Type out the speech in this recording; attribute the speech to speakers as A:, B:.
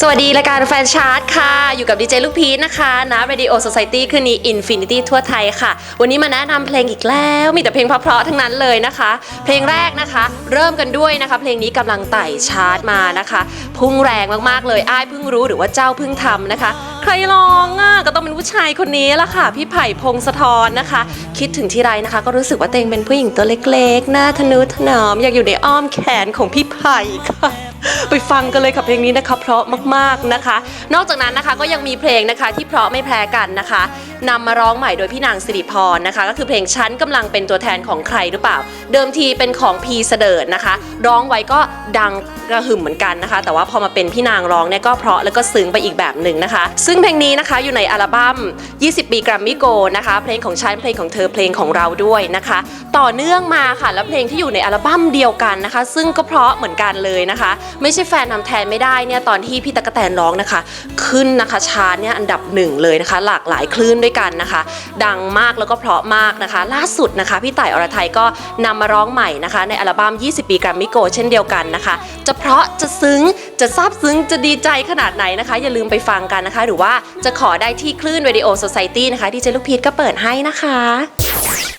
A: สวัสดีรายการแฟนชาร์ตค่ะ อยู่กับดีเจลูกพีชนะคะนะ Radio Society คืนนี้ Infinity ทั่วไทยค่ะ วันนี้มาแนะนำเพลงอีกแล้วมีแต่เพลงเพราะๆทั้งนั้นเลยนะคะ เพลงแรกนะคะ เริ่มกันด้วยนะคะ เพลงนี้กำลังไต่ชาร์ตมานะคะ พุ่งแรงมากๆเลยอ้ายเพิ่งรู้หรือว่าเจ้าเพิ่งทำนะคะ ใครร้องอะ ต้องเป็นผู้ชายคนนี้ละค่ะ พี่ไผ่พงศธรนะคะ คิดถึงที่ไรนะคะ ก็รู้สึกว่าตัวเองเป็นผู้หญิงตัวเล็กๆ หน้าทะนุถนอม อยากอยู่ในอ้อมแขนของพี่ไผ่ค่ะ ไปฟังกันเลยค่ะเพลงนี้นะคะ เพราะมากๆนะคะ นอกจากนั้นนะคะก็ยังมีเพลงนะคะที่เพราะไม่แพ้กันนะคะ นำมาร้องใหม่โดยพี่นางสิริพรนะคะ ก็คือเพลงฉันกำลังเป็นตัวแทนของใครหรือเปล่า เดิมทีเป็นของพีเสดิร์ดนะคะ ร้องไว้ก็ดังกระหึ่มเหมือนกันนะคะ แต่ว่าพอมาเป็นพี่นางร้องเนี่ยก็เพราะแล้วก็ซึ้งไปอีกแบบหนึ่งนะคะ ซึ่งเพลงนี้นะคะอยู่ในอัลบั้ม 20 ปีกรัมมี่โกนะคะ เพลงของฉันเพลงของเธอเพลงของเราด้วยนะคะ ต่อเนื่องมาค่ะแล้วเพลงที่อยู่ในอัลบั้มเดียวกันนะคะ ซึ่งก็เพราะเหมือนกันเลยนะคะ ไม่ใช่แฟนทำแทนไม่ได้เนี่ยตอนที่พี่ตะกะแตนร้องนะคะ ขึ้นนะคะชาร์ตเนี่ยอันดับหนึ่งเลยนะคะ หลากหลายคลื่นด้วยกันนะคะ ดังมากแล้วก็เพราะมากนะคะ ล่าสุดนะคะ พี่ต่ายอรไทยก็นำมาร้องใหม่นะคะ ในอัลบั้ม 20 ปีกรัมมิโกเช่นเดียวกันนะคะ จะเพราะจะซึ้งจะซาบซึ้งจะดีใจขนาดไหนนะคะ อย่าลืมไปฟังกันนะคะ หรือว่าจะขอได้ที่คลื่นวิดีโอโซซายตี้นะคะที่เจลูกพีทก็เปิดให้นะคะ